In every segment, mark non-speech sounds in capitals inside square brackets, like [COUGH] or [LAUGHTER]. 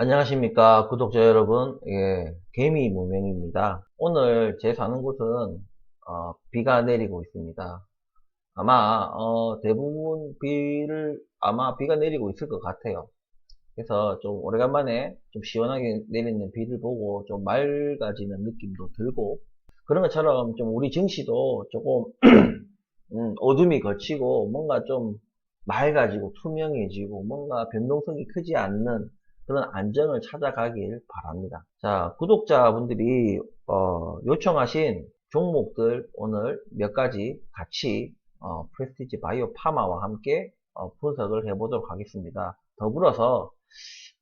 안녕하십니까 구독자 여러분. 예, 개미 무명입니다. 오늘 제 사는 곳은 어, 비가 내리고 있습니다. 아마 어, 대부분 비를 아마 비가 내리고 있을 것 같아요. 그래서 좀 오래간만에 좀 시원하게 내리는 비를 보고 좀 맑아지는 느낌도 들고 그런 것처럼 좀 우리 증시도 조금 [CLEARS THROAT] 음, 어둠이 걸치고 뭔가 좀 맑아지고 투명해지고 뭔가 변동성이 크지 않는 그런 안정을 찾아가길 바랍니다. 자, 구독자분들이 어, 요청하신 종목들 오늘 몇 가지 같이 어, 프레스티지 바이오 파마와 함께 어, 분석을 해보도록 하겠습니다. 더불어서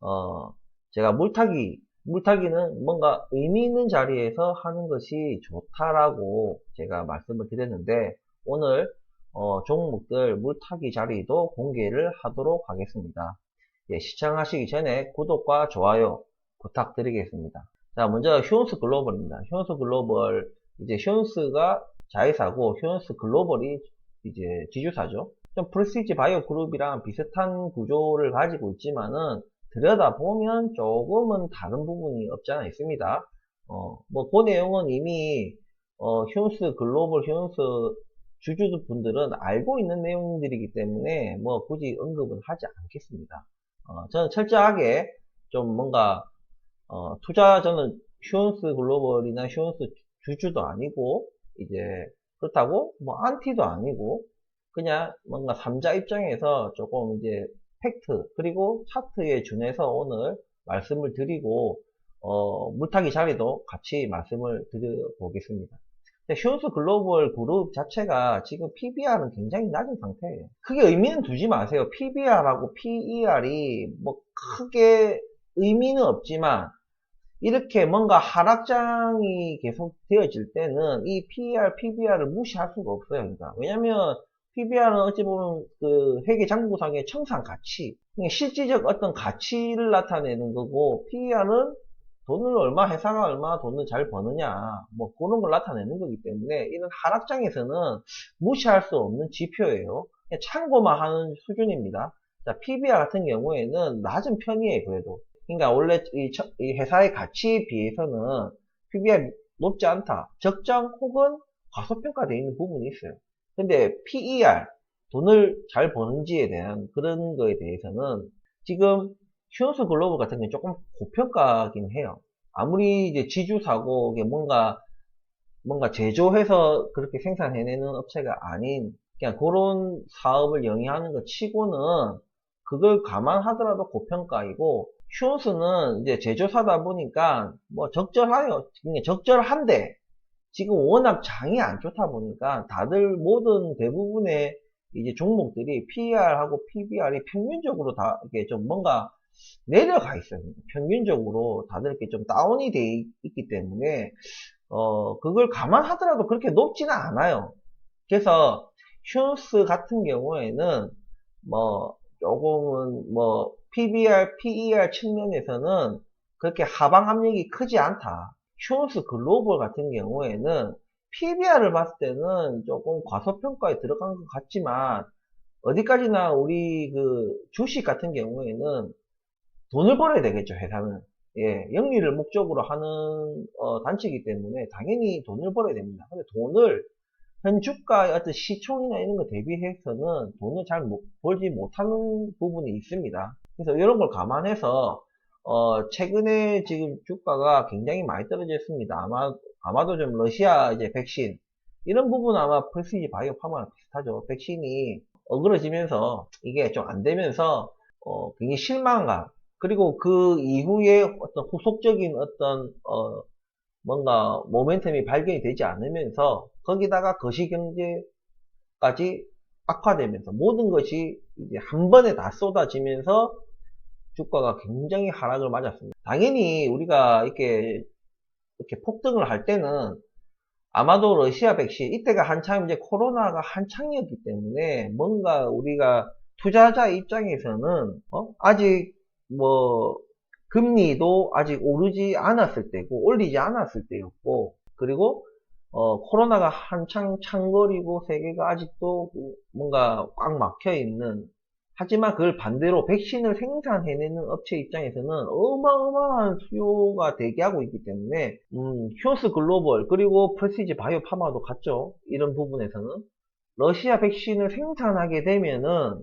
어, 제가 물타기 물타기는 뭔가 의미 있는 자리에서 하는 것이 좋다라고 제가 말씀을 드렸는데 오늘 어, 종목들 물타기 자리도 공개를 하도록 하겠습니다. 예, 시청하시기 전에 구독과 좋아요 부탁드리겠습니다. 자, 먼저 휴온스 글로벌입니다. 휴온스 글로벌, 이제 휴온스가 자회사고 휴온스 글로벌이 이제 지주사죠. 좀 프레스티지 바이오 그룹이랑 비슷한 구조를 가지고 있지만은 들여다보면 조금은 다른 부분이 없지 않아 있습니다. 어, 뭐, 그 내용은 이미, 어, 휴온스 글로벌, 휴온스 주주분들은 알고 있는 내용들이기 때문에 뭐 굳이 언급은 하지 않겠습니다. 어, 저는 철저하게 좀 뭔가 어, 투자 저는 휴온스 글로벌이나 휴온스 주주도 아니고 이제 그렇다고 뭐 안티도 아니고 그냥 뭔가 3자 입장에서 조금 이제 팩트 그리고 차트에 준해서 오늘 말씀을 드리고 어, 물타기 자리도 같이 말씀을 드려 보겠습니다. 휴온스 글로벌 그룹 자체가 지금 PBR은 굉장히 낮은 상태예요. 크게 의미는 두지 마세요. PBR하고 PER이 뭐 크게 의미는 없지만 이렇게 뭔가 하락장이 계속 되어질 때는 이 PER, PBR을 무시할 수가 없어요. 그러니까. 왜냐면 PBR은 어찌 보면 그 회계 장부상의 청산 가치, 실질적 어떤 가치를 나타내는 거고 PER은 돈을 얼마 회사가 얼마 돈을 잘 버느냐 뭐 그런 걸 나타내는 거기 때문에 이런 하락장에서는 무시할 수 없는 지표예요. 참고만 하는 수준입니다. 자 PBR 같은 경우에는 낮은 편이에요 그래도. 그러니까 원래 이, 이 회사의 가치에 비해서는 PBR 높지 않다. 적정 혹은 과소평가되어 있는 부분이 있어요. 근데 PER 돈을 잘 버는지에 대한 그런 거에 대해서는 지금 휴온스 글로벌 같은 경우는 조금 고평가긴 해요. 아무리 이제 지주사고 뭔가 뭔가 제조해서 그렇게 생산해내는 업체가 아닌 그냥 그런 사업을 영위하는 것 치고는 그걸 감안하더라도 고평가이고 휴온스는 이제 제조사다 보니까 뭐 적절하요. 적절한데 지금 워낙 장이 안 좋다 보니까 다들 모든 대부분의 이제 종목들이 PER하고 PBR이 평균적으로 다 이렇게 좀 뭔가 내려가 있어요. 평균적으로 다들 이렇게 좀 다운이 돼 있기 때문에 어 그걸 감안하더라도 그렇게 높지는 않아요. 그래서 휴스 같은 경우에는 뭐 조금은 뭐 PBR, PER 측면에서는 그렇게 하방 압력이 크지 않다. 휴스 글로벌 같은 경우에는 PBR을 봤을 때는 조금 과소평가에 들어간 것 같지만 어디까지나 우리 그 주식 같은 경우에는 돈을 벌어야 되겠죠 회사는 예, 영리를 목적으로 하는 어, 단체이기 때문에 당연히 돈을 벌어야 됩니다. 근데 돈을 현 주가의 어떤 시총이나 이런 거 대비해서는 돈을 잘 못, 벌지 못하는 부분이 있습니다. 그래서 이런 걸 감안해서 어, 최근에 지금 주가가 굉장히 많이 떨어졌습니다. 아마, 아마도 좀 러시아 이제 백신 이런 부분은 아마 프레시지 바이오 파마랑 비슷하죠. 백신이 어그러지면서 이게 좀 안 되면서 어, 굉장히 실망감 그리고 그 이후에 어떤 후속적인 어떤 어 뭔가 모멘텀이 발견이 되지 않으면서 거기다가 거시경제까지 악화되면서 모든 것이 이제 한 번에 다 쏟아지면서 주가가 굉장히 하락을 맞았습니다. 당연히 우리가 이렇게 이렇게 폭등을 할 때는 아마도 러시아 백신 이때가 한참 이제 코로나가 한창이었기 때문에 뭔가 우리가 투자자 입장에서는 어? 아직 뭐 금리도 아직 오르지 않았을 때고 올리지 않았을 때였고 그리고 어, 코로나가 한창 창거리고 세계가 아직도 뭔가 꽉 막혀 있는 하지만 그걸 반대로 백신을 생산해내는 업체 입장에서는 어마어마한 수요가 대기하고 있기 때문에 음, 휴스 글로벌 그리고 프레시지 바이오 파마도 같죠. 이런 부분에서는 러시아 백신을 생산하게 되면은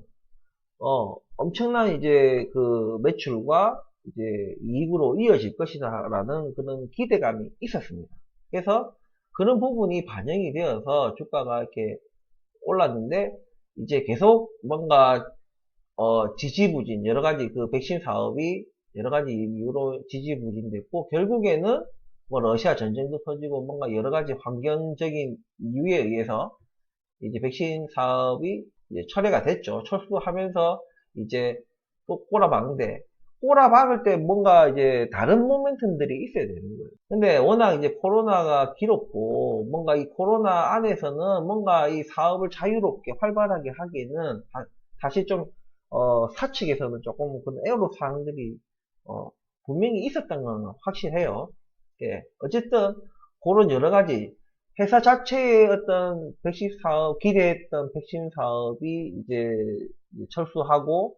어, 엄청난 이제 그 매출과 이제 이익으로 이어질 것이다라는 그런 기대감이 있었습니다. 그래서 그런 부분이 반영이 되어서 주가가 이렇게 올랐는데 이제 계속 뭔가 어, 지지부진 여러 가지 그 백신 사업이 여러 가지 이유로 지지부진됐고 결국에는 뭐 러시아 전쟁도 터지고 뭔가 여러 가지 환경적인 이유에 의해서 이제 백신 사업이 이제 철회가 됐죠. 철수하면서 이제 또 꼬라박는데 꼬라박을 때 뭔가 이제 다른 모멘텀들이 있어야 되는 거예요. 근데 워낙 이제 코로나가 길었고 뭔가 이 코로나 안에서는 뭔가 이 사업을 자유롭게 활발하게 하기에는 다시 좀 어, 사측에서는 조금 그런 에어로 사항들이 어, 분명히 있었던 건 확실해요. 예, 어쨌든 그런 여러 가지 회사 자체의 어떤 백신 사업 기대했던 백신 사업이 이제 철수하고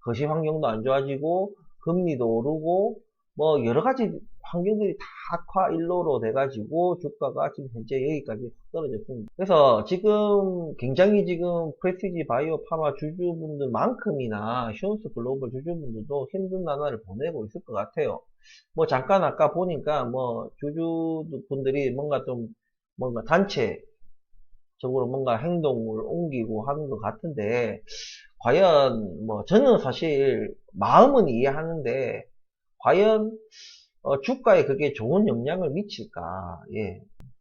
거시 환경도 안 좋아지고 금리도 오르고 뭐 여러 가지 환경들이 다 악화 일로로 돼가지고 주가가 지금 현재 여기까지 떨어졌습니다. 그래서 지금 굉장히 지금 프레스티지 바이오 파마 주주분들만큼이나 시온스 글로벌 주주분들도 힘든 나날을 보내고 있을 것 같아요. 뭐 잠깐 아까 보니까 뭐 주주분들이 뭔가 좀 뭔가 단체적으로 뭔가 행동을 옮기고 하는 것 같은데 과연 뭐 저는 사실 마음은 이해하는데 과연 어, 주가에 그게 좋은 영향을 미칠까? 예.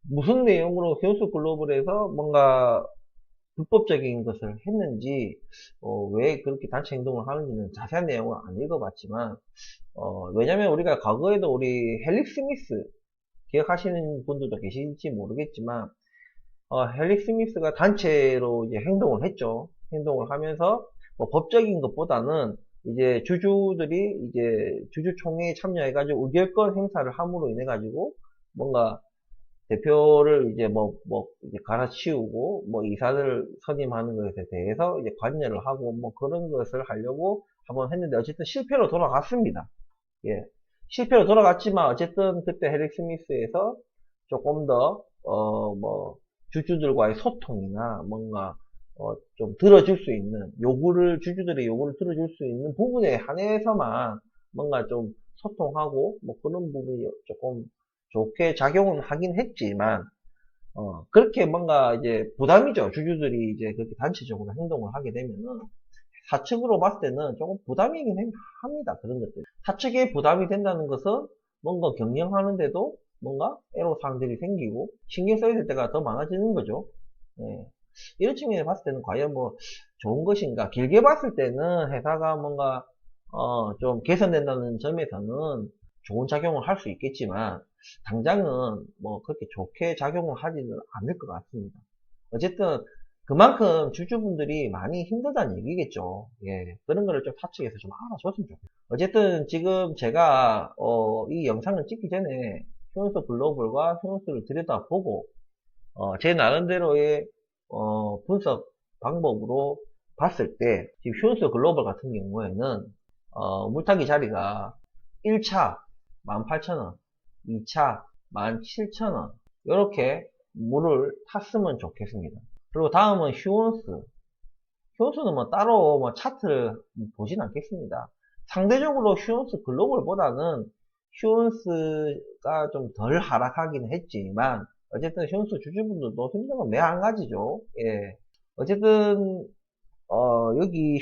무슨 내용으로 현수 글로벌에서 뭔가 불법적인 것을 했는지 어, 왜 그렇게 단체 행동을 하는지는 자세한 내용을 안 읽어봤지만 어, 왜냐면 우리가 과거에도 우리 헬릭 스미스 기억하시는 분들도 계실지 모르겠지만 어, 헬릭 스미스가 단체로 이제 행동을 했죠. 행동을 하면서 뭐 법적인 것보다는 이제 주주들이 이제 주주총회에 참여해가지고 의결권 행사를 함으로 인해 가지고 뭔가 대표를 이제 뭐, 뭐, 이제 갈아치우고, 뭐, 이사를 선임하는 것에 대해서 이제 관여를 하고, 뭐, 그런 것을 하려고 한번 했는데, 어쨌든 실패로 돌아갔습니다. 예. 실패로 돌아갔지만, 어쨌든 그때 헤릭 스미스에서 조금 더, 어, 뭐, 주주들과의 소통이나 뭔가, 어, 좀 들어줄 수 있는 요구를 주주들의 요구를 들어줄 수 있는 부분에 한해서만 뭔가 좀 소통하고 뭐 그런 부분이 조금 좋게 작용은 하긴 했지만 어, 그렇게 뭔가 이제 부담이죠. 주주들이 이제 그렇게 단체적으로 행동을 하게 되면은 사측으로 봤을 때는 조금 부담이긴 합니다 그런 것들 사측에 부담이 된다는 것은 뭔가 경영하는데도 뭔가 애로사항들이 생기고 신경 써야 될 때가 더 많아지는 거죠 네. 이런 측면에 봤을 때는 과연 뭐 좋은 것인가 길게 봤을 때는 회사가 뭔가 어, 좀 개선된다는 점에서는 좋은 작용을 할 수 있겠지만 당장은 뭐 그렇게 좋게 작용을 하지는 않을 것 같습니다. 어쨌든 그만큼 주주분들이 많이 힘들다는 얘기겠죠. 예, 그런 거를 좀 사측에서 좀 알아줬으면 좋겠어요. 어쨌든 지금 제가 어, 이 영상을 찍기 전에 휴원스 글로벌과 휴원스를 들여다보고 어, 제 나름대로의 어, 분석 방법으로 봤을 때 지금 휴원스 글로벌 같은 경우에는 어, 물타기 자리가 1차 18,000원 2차 17,000원 이렇게 물을 탔으면 좋겠습니다 그리고 다음은 휴원스 휴원스는 뭐 따로 뭐 차트를 보진 않겠습니다 상대적으로 휴원스 글로벌보다는 휴원스가 좀 덜 하락하긴 했지만 어쨌든 현수 주주분들도 힘든 건매한 가지죠. 예. 어쨌든 어, 여기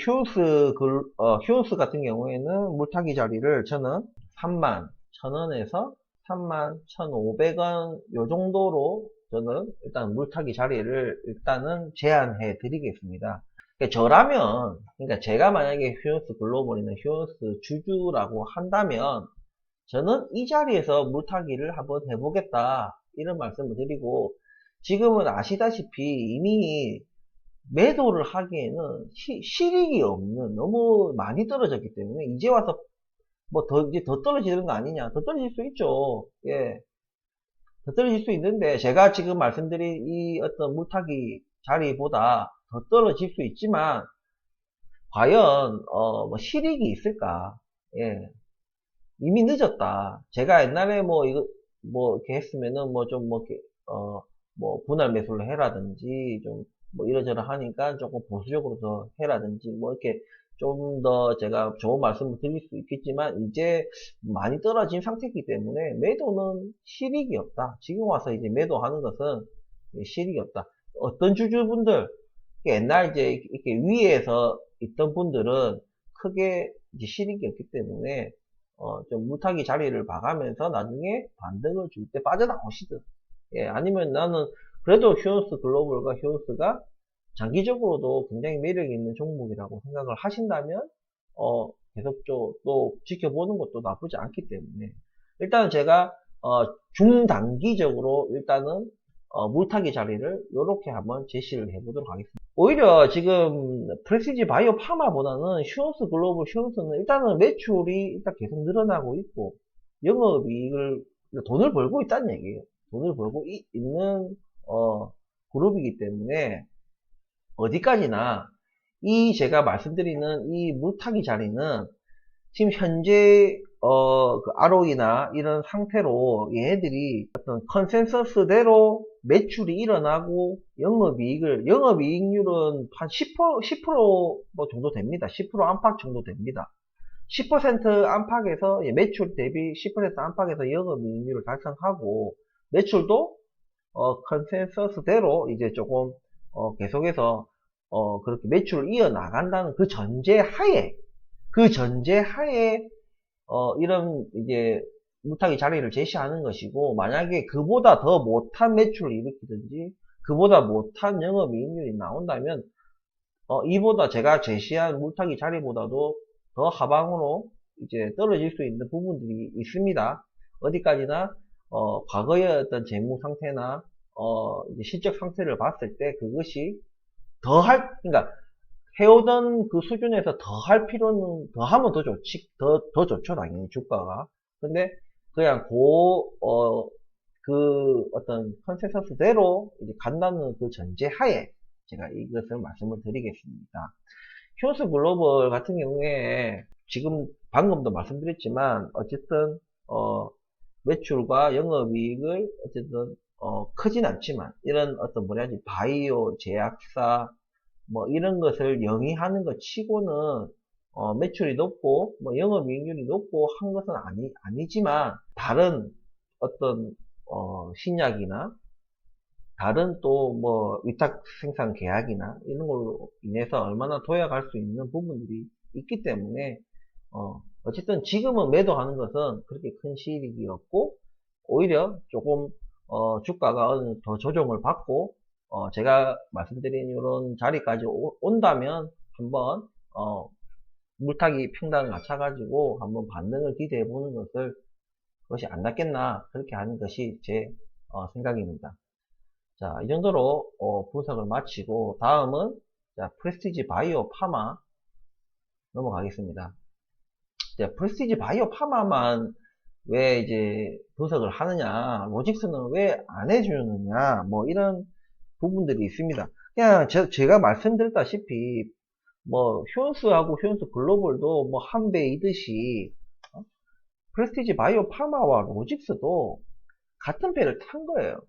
글, 어, 휴스 같은 경우에는 물타기 자리를 저는 3만 1000원에서 3만 1500원 요 정도로 저는 일단 물타기 자리를 일단은 제한해 드리겠습니다. 그러니까 저라면, 그러니까 제가 만약에 휴스 글로벌이나 휴스 주주라고 한다면 저는 이 자리에서 물타기를 한번 해보겠다. 이런 말씀을 드리고 지금은 아시다시피 이미 매도를 하기에는 시, 실익이 없는 너무 많이 떨어졌기 때문에 이제 와서 뭐 더 이제 더 떨어지는 거 아니냐 더 떨어질 수 있죠 예. 더 떨어질 수 있는데 제가 지금 말씀드린 이 어떤 물타기 자리보다 더 떨어질 수 있지만 과연 어, 뭐 실익이 있을까? 예. 이미 늦었다. 제가 옛날에 뭐 이거 뭐 이렇게 했으면은 뭐 좀뭐 이렇게 어 뭐 분할 매수를 해라든지 좀 뭐 이러저러 하니까 조금 보수적으로 더 해라든지 뭐 이렇게 좀 더 제가 좋은 말씀을 드릴 수 있겠지만 이제 많이 떨어진 상태이기 때문에 매도는 실익이 없다. 지금 와서 이제 매도하는 것은 실익이 없다. 어떤 주주분들 옛날 이제 이렇게 위에서 있던 분들은 크게 이제 실익이 없기 때문에 어, 좀 무타기 자리를 봐가면서 나중에 반등을 줄 때 빠져나오시든 예, 아니면 나는 그래도 휴온스 글로벌과 휴온스가 장기적으로도 굉장히 매력 있는 종목이라고 생각을 하신다면 어, 계속 또, 또 지켜보는 것도 나쁘지 않기 때문에 일단 제가 어, 중단기적으로 일단은 어, 물타기 자리를 이렇게 한번 제시를 해보도록 하겠습니다. 오히려 지금 프레시지 바이오 파마보다는 휴온스 글로벌 휴온스는 일단은 매출이 일단 계속 늘어나고 있고 영업이익을 돈을 벌고 있다는 얘기예요. 돈을 벌고 이, 있는 어, 그룹이기 때문에 어디까지나 이 제가 말씀드리는 이 물타기 자리는 지금 현재 어, 그 ROE나 이런 상태로 얘네들이 어떤 컨센서스대로 매출이 일어나고 영업이익을 영업이익률은 한 10%, 10%뭐 정도 됩니다. 10% 안팎 정도 됩니다. 10% 안팎에서 매출 대비 10% 안팎에서 영업이익률을 달성하고 매출도 어, 컨센서스대로 이제 조금 어, 계속해서 어, 그렇게 매출을 이어 나간다는 그 전제 하에 그 전제 하에 어, 이런 이제 무타기 자리를 제시하는 것이고 만약에 그보다 더 못한 매출을 일으키든지 그보다 못한 영업이익률이 나온다면 어, 이보다 제가 제시한 물타기 자리보다도 더 하방으로 이제 떨어질 수 있는 부분들이 있습니다. 어디까지나 어, 과거의 어떤 재무 상태나 어, 실적 상태를 봤을 때 그것이 더 할, 그러니까 해오던 그 수준에서 더 할 필요는 더 하면 더 좋지 더, 더 좋죠 당연히 주가가. 근데 그냥 고, 어, 그 어떤 컨센서스대로 이제 간다는 그 전제 하에 제가 이것을 말씀을 드리겠습니다. 휴스 글로벌 같은 경우에 지금 방금도 말씀드렸지만 어쨌든 어, 매출과 영업이익을 어쨌든 어, 크진 않지만 이런 어떤 뭐냐지 바이오 제약사 뭐 이런 것을 영위하는 것 치고는 어, 매출이 높고 뭐 영업이익률이 높고 한 것은 아니, 아니지만 다른 어떤 어, 신약이나 다른 또 뭐 위탁 생산 계약이나 이런 걸로 인해서 얼마나 도약할 수 있는 부분들이 있기 때문에 어, 어쨌든 지금은 매도하는 것은 그렇게 큰 시익이 없고 오히려 조금 어, 주가가 더 조정을 받고 어, 제가 말씀드린 이런 자리까지 오, 온다면 한번 어, 물타기 평단을 맞춰가지고 한번 반등을 기대해 보는 것을 그것이 안 낫겠나 그렇게 하는 것이 제 어, 생각입니다. 자, 이 정도로 어, 분석을 마치고 다음은 자, 프레스티지 바이오 파마 넘어가겠습니다. 자, 프레스티지 바이오 파마만 왜 이제 분석을 하느냐, 로직스는 왜 안 해주느냐, 뭐 이런 부분들이 있습니다. 그냥 제, 가 말씀드렸다시피 뭐 휴온스하고 휴온스 글로벌도 뭐 한 배이듯이 어? 프레스티지 바이오 파마와 로직스도 같은 배를 탄 거예요.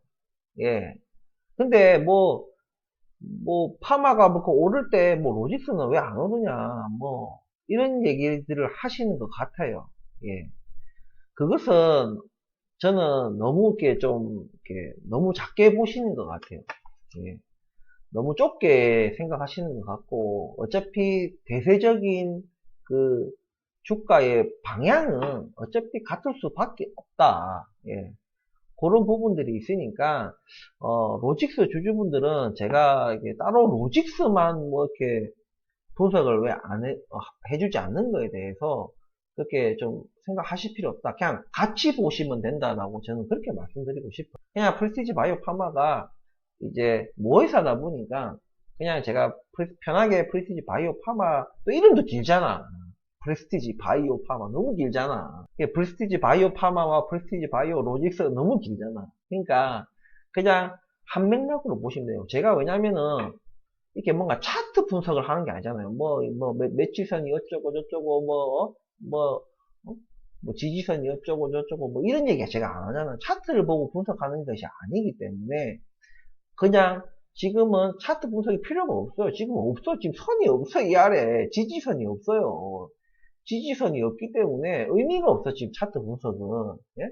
예. 근데 뭐, 뭐, 파마가 뭐, 그 오를 때, 뭐, 로직스는 왜 안 오느냐, 뭐, 이런 얘기들을 하시는 것 같아요. 예. 그것은 저는 너무 이렇게 좀, 이렇게 너무 작게 보시는 것 같아요. 예. 너무 좁게 생각하시는 것 같고 어차피 대세적인 그 주가의 방향은 어차피 같을 수밖에 없다. 예. 그런 부분들이 있으니까 어, 로직스 주주분들은 제가 따로 로직스만 뭐 이렇게 분석을 왜 안 해, 어, 해주지 않는 거에 대해서 그렇게 좀 생각하실 필요 없다. 그냥 같이 보시면 된다라고 저는 그렇게 말씀드리고 싶어요. 그냥 프레스티지 바이오 파마가 이제 모회사다 보니까 그냥 제가 편하게 프레스티지 바이오 파마 또 이름도 길잖아 프레스티지 바이오 파마 너무 길잖아 프레스티지 바이오 파마와 프레스티지 바이오 로직스 너무 길잖아 그러니까 그냥 한 맥락으로 보시면 돼요 제가 왜냐면은 이렇게 뭔가 차트 분석을 하는 게 아니잖아요. 뭐, 뭐, 매- 매치선이 어쩌고 저쩌고, 뭐, 어? 뭐, 어? 뭐, 지지선이 어쩌고 저쩌고, 뭐, 이런 얘기 제가 안 하잖아요. 차트를 보고 분석하는 것이 아니기 때문에, 그냥, 지금은 차트 분석이 필요가 없어요. 지금 없어. 지금 선이 없어. 이 아래. 지지선이 없어요. 지지선이 없기 때문에 의미가 없어. 지금 차트 분석은. 예?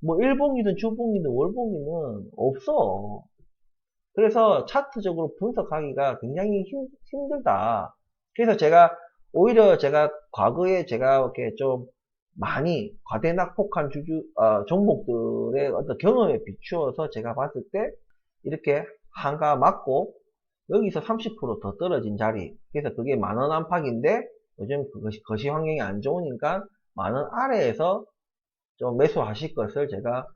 뭐, 일봉이든 주봉이든 월봉이든 없어. 그래서 차트적으로 분석하기가 굉장히 힘, 힘들다. 그래서 제가 오히려 제가 과거에 제가 이렇게 좀 많이 과대낙폭한 주주 어, 종목들의 어떤 경험에 비추어서 제가 봤을 때 이렇게 한가 맞고 여기서 30%더 떨어진 자리 그래서 그게 만원 안팎인데 요즘 그것이 거시 환경이 안 좋으니까 만원 아래에서 좀 매수하실 것을 제가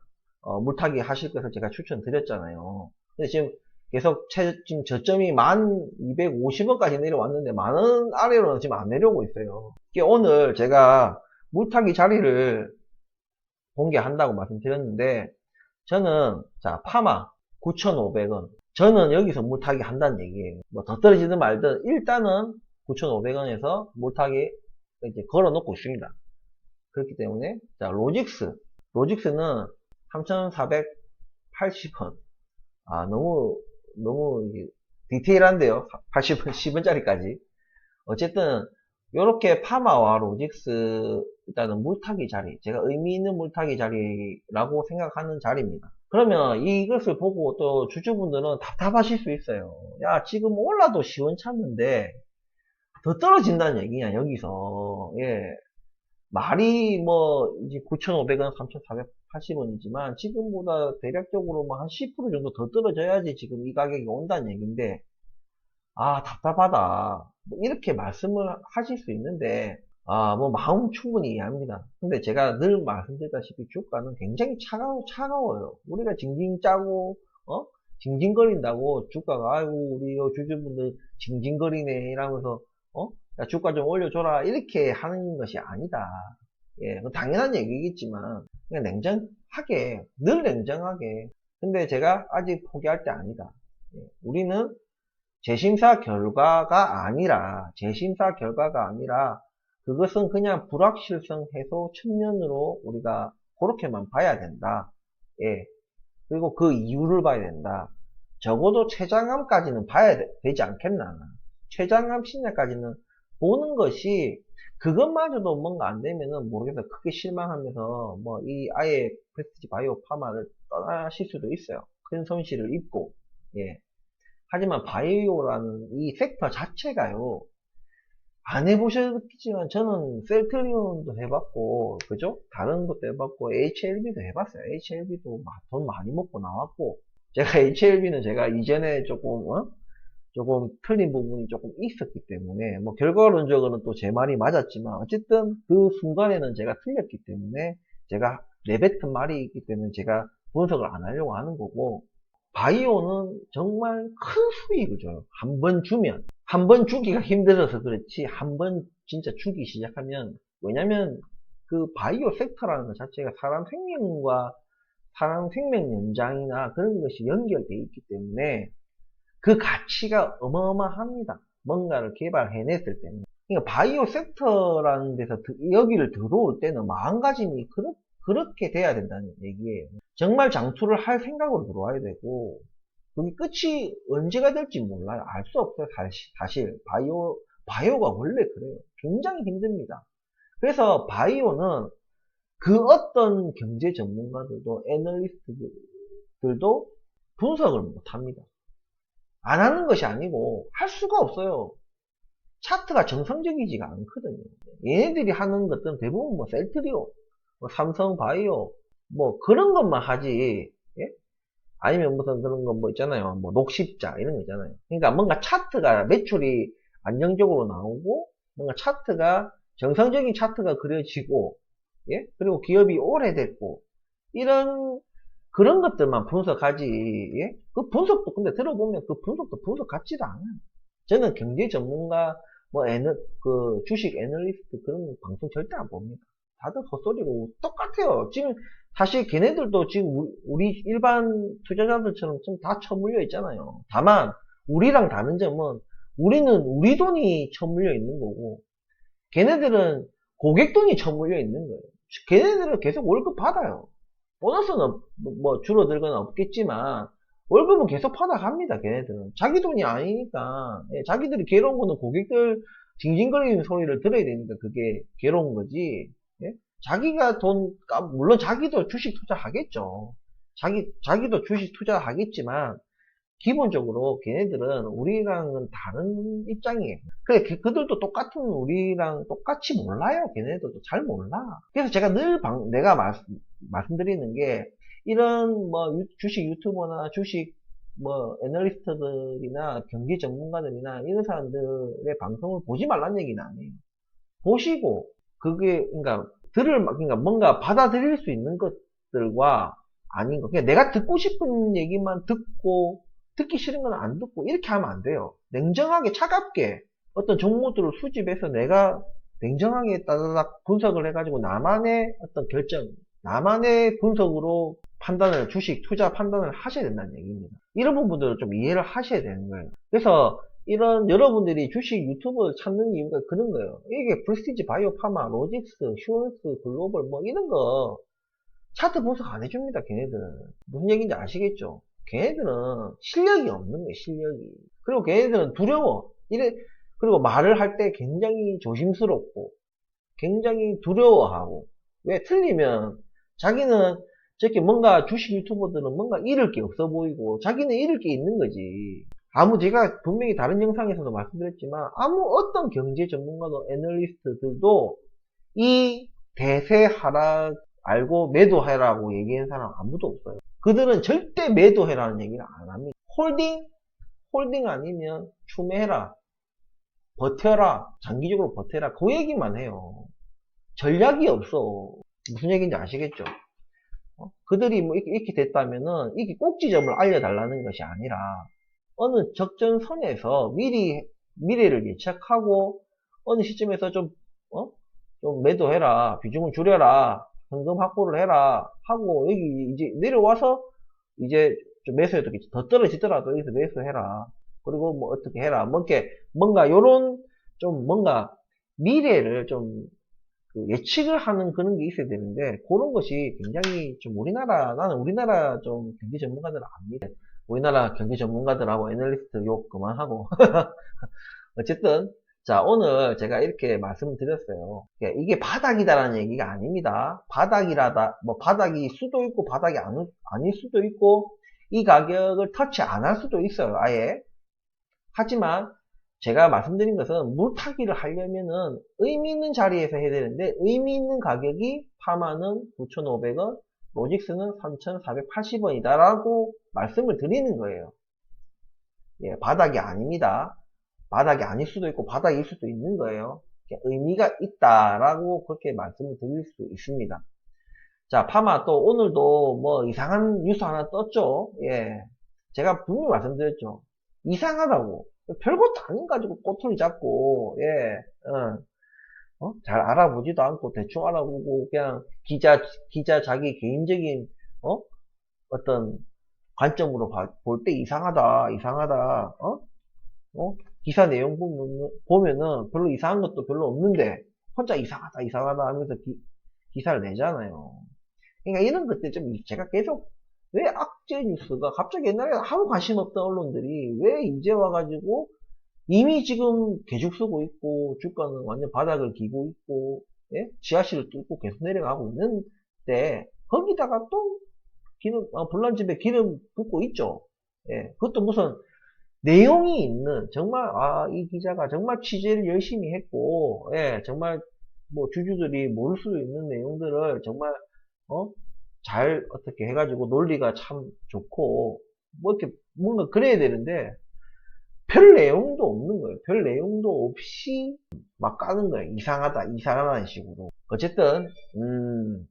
어, 물타기 하실 것을 제가 추천드렸잖아요. 근데 지금 계속 최, 지금 저점이 1250원까지 내려왔는데 만원 아래로는 지금 안 내려오고 있어요. 오늘 제가 물타기 자리를 공개한다고 말씀드렸는데 저는 자 파마 9,500원 저는 여기서 물타기 한다는 얘기예요. 뭐 더 떨어지든 말든 일단은 9,500원에서 물타기 이제 걸어 놓고 있습니다. 그렇기 때문에 자 로직스 로직스는 3,480원 아 너무 너무 디테일한데요. 80원, 10원짜리까지. 어쨌든 이렇게 파마와 로직스 일단은 물타기 자리, 제가 의미 있는 물타기 자리라고 생각하는 자리입니다. 그러면 이것을 보고 또 주주분들은 답답하실 수 있어요. 야 지금 올라도 시원찮는데 더 떨어진다는 얘기냐 여기서 예 말이 뭐 이제 9,500원, 3,480원이지만 지금보다 대략적으로 뭐 한 10% 정도 더 떨어져야지 지금 이 가격이 온다는 얘기인데 아 답답하다 뭐 이렇게 말씀을 하실 수 있는데 아 뭐 마음 충분히 이해합니다. 근데 제가 늘 말씀드렸다시피 주가는 굉장히 차가워 차가워요. 우리가 징징 짜고 어 징징거린다고 주가가 아이고 우리 요 주주분들 징징거리네 이러면서 어 야, 주가 좀 올려줘라. 이렇게 하는 것이 아니다. 예, 당연한 얘기겠지만, 그냥 냉정하게, 늘 냉정하게. 근데 제가 아직 포기할 때 아니다. 예, 우리는 재심사 결과가 아니라, 재심사 결과가 아니라, 그것은 그냥 불확실성 해소 측면으로 우리가 그렇게만 봐야 된다. 예. 그리고 그 이유를 봐야 된다. 적어도 최장암까지는 봐야 되, 지 않겠나. 최장암 신뢰까지는 보는 것이 그것마저도 뭔가 안 되면은 모르겠어요. 크게 실망하면서 뭐 이 아예 프레스티지 바이오 파마를 떠나실 수도 있어요. 큰 손실을 입고 예. 하지만 바이오라는 이 섹터 자체가요. 안 해보셨겠지만 저는 셀트리온도 해봤고 그죠? 다른 것도 해봤고 HLB도 해봤어요. HLB도 돈 많이 먹고 나왔고 제가 [LAUGHS] HLB는 제가 이전에 조금 어? 조금 틀린 부분이 조금 있었기 때문에 뭐 결과론적으로는 또 제 말이 맞았지만 어쨌든 그 순간에는 제가 틀렸기 때문에 제가 내뱉은 말이 있기 때문에 제가 분석을 안 하려고 하는 거고 바이오는 정말 큰 수익을 줘요. 한 번 주면 한 번 주기가 힘들어서 그렇지 한 번 진짜 주기 시작하면 왜냐면 그 바이오 섹터라는 것 자체가 사람 생명과 사람 생명 연장이나 그런 것이 연결되어 있기 때문에 그 가치가 어마어마합니다. 뭔가를 개발해냈을 때는. 그러니까 바이오 섹터라는 데서 여기를 들어올 때는 마음가짐이 그렇, 그렇게 돼야 된다는 얘기예요. 정말 장투를 할 생각으로 들어와야 되고 그게 끝이 언제가 될지 몰라요. 알 수 없어요. 사실, 사실 바이오 바이오가 원래 그래요. 굉장히 힘듭니다. 그래서 바이오는 그 어떤 경제 전문가들도 애널리스트들도 분석을 못합니다. 안 하는 것이 아니고 할 수가 없어요. 차트가 정상적이지가 않거든요. 얘네들이 하는 것들은 대부분 뭐 셀트리오, 뭐 삼성 바이오, 뭐 그런 것만 하지, 예? 아니면 무슨 그런 거 뭐 있잖아요. 뭐 녹십자 이런 거 있잖아요. 그러니까 뭔가 차트가 매출이 안정적으로 나오고 뭔가 차트가 정상적인 차트가 그려지고 예? 그리고 기업이 오래됐고 이런 그런 것들만 분석하지, 예? 그 분석도 근데 들어보면 그 분석도 분석 같지도 않아요. 저는 경제 전문가, 뭐, 애널, 그, 주식 애널리스트 그런 방송 절대 안 봅니다. 다들 헛소리고 똑같아요. 지금, 사실 걔네들도 지금 우리 일반 투자자들처럼 좀 다 처물려 있잖아요. 다만, 우리랑 다른 점은 우리는 우리 돈이 처물려 있는 거고 걔네들은 고객 돈이 처물려 있는 거예요. 걔네들은 계속 월급 받아요. 보너스는 뭐- 뭐 줄어들거나 없겠지만 월급은 계속 받아갑니다. 걔네들은 자기 돈이 아니니까 예, 자기들이 괴로운 거는 고객들 징징거리는 소리를 들어야 되니까 그게 괴로운 거지. 예? 자기가 돈 까- 물론 자기도 주식 투자하겠죠. 자기 자기도 주식 투자하겠지만 기본적으로 걔네들은 우리랑은 다른 입장이에요. 그래, 그- 그들도 똑같은 우리랑 똑같이 몰라요. 걔네들도 잘 몰라. 그래서 제가 늘 방- 내가 말, 말씀드리는 게 이런 뭐 유- 주식 유튜버나 주식 뭐 애널리스트들이나 경제 전문가들이나 이런 사람들의 방송을 보지 말라는 얘기는 아니에요. 보시고 그게 그러니까 들을 그러니까 뭔가 받아들일 수 있는 것들과 아닌 거. 그냥 내가 듣고 싶은 얘기만 듣고 듣기 싫은 건 안 듣고 이렇게 하면 안 돼요. 냉정하게 차갑게 어떤 정보들을 수집해서 내가 냉정하게 따다닥 분석을 해가지고 나만의 어떤 결정, 나만의 분석으로 판단을 주식 투자 판단을 하셔야 된다는 얘기입니다. 이런 부분들을 좀 이해를 하셔야 되는 거예요. 그래서 이런 여러분들이 주식 유튜브를 찾는 이유가 그런 거예요. 이게 프레스티지 바이오 파마, 로직스, 휴원스, 글로벌 뭐 이런 거 차트 분석 안 해줍니다. 걔네들은 무슨 얘기인지 아시겠죠? 걔네들은 실력이 없는 거예요. 실력이. 그리고 걔네들은 두려워. 이래 그리고 말을 할 때 굉장히 조심스럽고 굉장히 두려워하고 왜 틀리면 자기는 저렇게 뭔가 주식 유튜버들은 뭔가 잃을 게 없어 보이고 자기는 잃을 게 있는 거지. 아무 제가 분명히 다른 영상에서도 말씀드렸지만 아무 어떤 경제 전문가도 애널리스트들도 이 대세 하락 알고 매도해라고 얘기하는 사람 아무도 없어요. 그들은 절대 매도해라는 얘기를 안 합니다. 홀딩? 홀딩 아니면 추매해라. 버텨라. 장기적으로 버텨라. 그 얘기만 해요. 전략이 없어. 무슨 얘기인지 아시겠죠? 어? 그들이 뭐 이렇게, 이렇게 됐다면은 이게 꼭지점을 알려달라는 것이 아니라 어느 적정선에서 미리 미래를 예측하고 어느 시점에서 좀 어? 좀 매도해라. 비중을 줄여라. 현금 확보를 해라. 하고 여기 이제 내려와서 이제 좀 매수해도 더 떨어지더라도 여기서 매수해라. 그리고 뭐 어떻게 해라. 뭐 이렇게 뭔가 요런 좀 뭔가 미래를 좀그 예측을 하는 그런 게 있어야 되는데 그런 것이 굉장히 좀 우리나라 나는 우리나라 좀 경제 전문가들 압니다. 우리나라 경제 전문가들하고 애널리스트 욕 그만하고 [LAUGHS] 어쨌든 자 오늘 제가 이렇게 말씀을 드렸어요. 예, 이게 바닥이다라는 얘기가 아닙니다. 바닥이라다 뭐 바닥이 수도 있고 바닥이 아니, 아닐 수도 있고 이 가격을 터치 안 할 수도 있어요. 아예 하지만 제가 말씀드린 것은 물타기를 하려면은 의미 있는 자리에서 해야 되는데 의미 있는 가격이 파마는 9,500원, 로직스는 3,480원이다 라고 말씀을 드리는 거예요. 예, 바닥이 아닙니다. 바닥이 아닐 수도 있고 바닥일 수도 있는 거예요. 의미가 있다라고 그렇게 말씀을 드릴 수 있습니다. 자, 파마 또 오늘도 뭐 이상한 뉴스 하나 떴죠. 예. 제가 분명히 말씀드렸죠. 이상하다고. 별것도 아닌 가지고 꼬투리 잡고, 예, 어, 어? 잘 알아보지도 않고, 대충 알아보고, 그냥 기자, 기자 자기 개인적인, 어? 어떤 관점으로 볼 때 이상하다, 이상하다, 어? 어? 기사 내용 보면, 보면은 별로 이상한 것도 별로 없는데, 혼자 이상하다, 이상하다 하면서 기, 사를 내잖아요. 그러니까 이런 것들 좀 제가 계속 왜 악재 뉴스가 갑자기 옛날에 아무 관심 없던 언론들이 왜 이제 와가지고 이미 지금 개죽 쓰고 있고 주가는 완전 바닥을 기고 있고 예? 지하실을 뚫고 계속 내려가고 있는데 거기다가 또 기름 어, 불난집에 기름 붓고 있죠. 예, 그것도 무슨 내용이 있는 정말 아 이 기자가 정말 취재를 열심히 했고 예, 정말 뭐 주주들이 모를 수도 있는 내용들을 정말 어? 잘 어떻게 해가지고 논리가 참 좋고 뭐 이렇게 뭔가 그래야 되는데 별 내용도 없는 거예요. 별 내용도 없이 막 까는 거예요. 이상하다, 이상하다는 식으로. 어쨌든 음,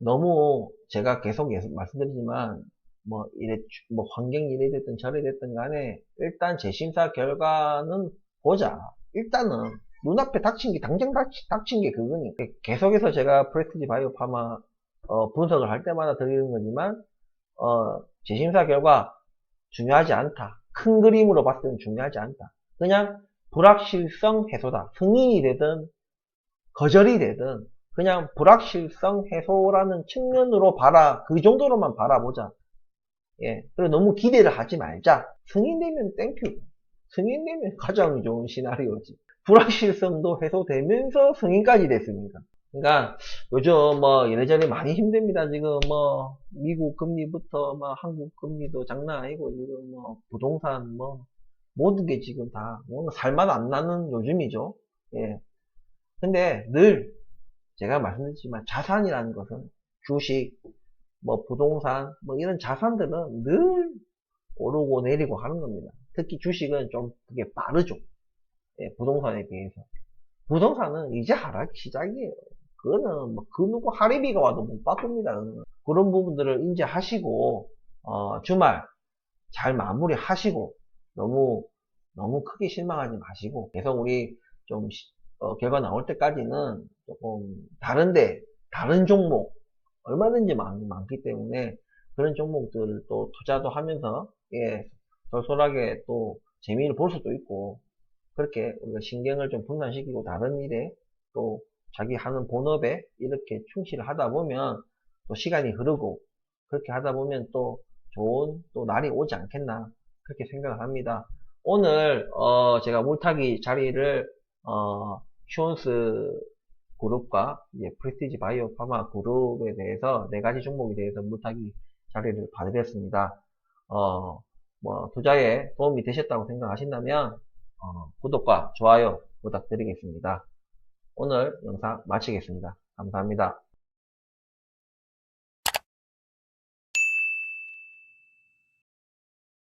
너무 제가 계속 계속 말씀드리지만 뭐 이래 뭐 환경이 이래 됐든 저래 됐든 간에 일단 재심사 결과는 보자. 일단은 눈앞에 닥친 게 당장 닥친 게 그거니까 계속해서 제가 프레스티지 바이오 파마 어, 분석을 할 때마다 드리는 거지만 어, 재심사 결과 중요하지 않다. 큰 그림으로 봤을 때는 중요하지 않다. 그냥 불확실성 해소다. 승인이 되든 거절이 되든 그냥 불확실성 해소라는 측면으로 봐라. 그 정도로만 바라보자. 예. 그리고 너무 기대를 하지 말자. 승인되면 땡큐. 승인되면 가장 좋은 시나리오지. 불확실성도 해소되면서 승인까지 됐으니까. 그러니까 요즘 뭐 이래저래 많이 힘듭니다. 지금 뭐 미국 금리부터 뭐 한국 금리도 장난 아니고 지금 뭐 부동산 뭐 모든 게 지금 다 오늘 살만 안 나는 요즘이죠. 예. 근데 늘 제가 말씀드렸지만 자산이라는 것은 주식, 뭐 부동산, 뭐 이런 자산들은 늘 오르고 내리고 하는 겁니다. 특히 주식은 좀 그게 빠르죠. 예, 부동산에 비해서. 부동산은 이제 하락 시작이에요. 그거는 뭐 그 누구 하리비가 와도 못 바꿉니다. 그런 부분들을 인지하시고 어, 주말 잘 마무리하시고 너무 너무 크게 실망하지 마시고 계속 우리 좀 시- 어, 결과 나올 때까지는 조금 다른데 다른 종목 얼마든지 많, 많기 때문에 그런 종목들을 또 투자도 하면서 예 솔솔하게 또 재미를 볼 수도 있고 그렇게 우리가 신경을 좀 분산시키고 다른 일에 또 자기 하는 본업에 이렇게 충실을 하다 보면 또 시간이 흐르고 그렇게 하다 보면 또 좋은 또 날이 오지 않겠나 그렇게 생각을 합니다. 오늘 어, 제가 물타기 자리를 어, 슈온스 그룹과 이제 프레스티지 바이오 파마 그룹에 대해서 네 가지 종목에 대해서 물타기 자리를 봐드렸습니다. 어, 뭐 투자에 도움이 되셨다고 생각하신다면 어, 구독과 좋아요 부탁드리겠습니다. 오늘 영상 마치겠습니다. 감사합니다.